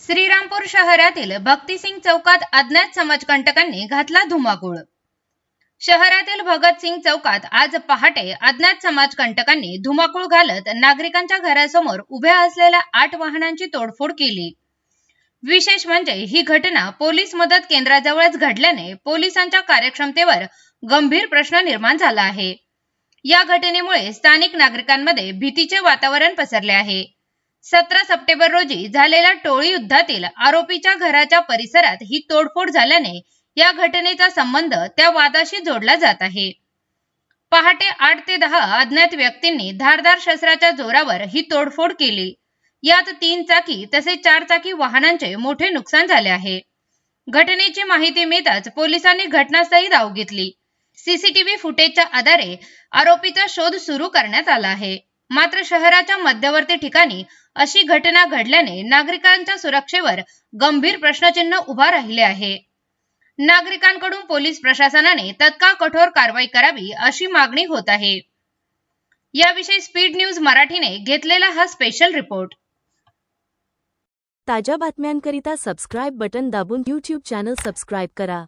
श्रीरामपूर शहरातील भक्तसिंग चौकात अज्ञात समाजकंटकांनी घातला धुमाकूळ. शहरातील भगतसिंग चौकात आज पहाटे अज्ञात समाजकंटकांनी धुमाकूळ घालत नागरिकांच्या घरासमोर उभ्या असलेल्या आठ वाहनांची तोडफोड केली. विशेष म्हणजे ही घटना पोलीस मदत केंद्राजवळच घडल्याने पोलिसांच्या कार्यक्षमतेवर गंभीर प्रश्न निर्माण झाला आहे. या घटनेमुळे स्थानिक नागरिकांमध्ये भीतीचे वातावरण पसरले आहे. सतरा सप्टेंबर रोजी झालेल्या टोळी युद्धातील आरोपीच्या घराच्या परिसरात ही तोडफोड झाल्याने या घटनेचा संबंध त्या वादाशी जोडला जात आहे. पहाटे आठ ते दहा अज्ञात व्यक्तींनी धारदार शस्त्राच्या जोरावर ही तोडफोड केली. यात तीन चाकी तसेच चार चाकी वाहनांचे मोठे नुकसान झाले आहे. घटनेची माहिती मिळताच पोलिसांनी घटनास्थळी धाव घेतली. सीसीटीव्ही फुटेजच्या आधारे आरोपीचा शोध सुरू करण्यात आला आहे. मात्र शहराच्या मध्यवर्ती ठिकाणी अशी घटना घडल्याने नागरिकांच्या सुरक्षेवर गंभीर प्रश्नचिन्ह उभा राहिले आहे. नागरिकांकडून पोलीस प्रशासनाने तत्काळ कठोर कारवाई करावी अशी मागणी होत आहे. याविषयी स्पीड न्यूज मराठीने घेतलेला हा स्पेशल रिपोर्ट. ताज्या बातम्यांकरिता सबस्क्राईब बटन दाबून यूट्यूब चॅनल सबस्क्राईब करा.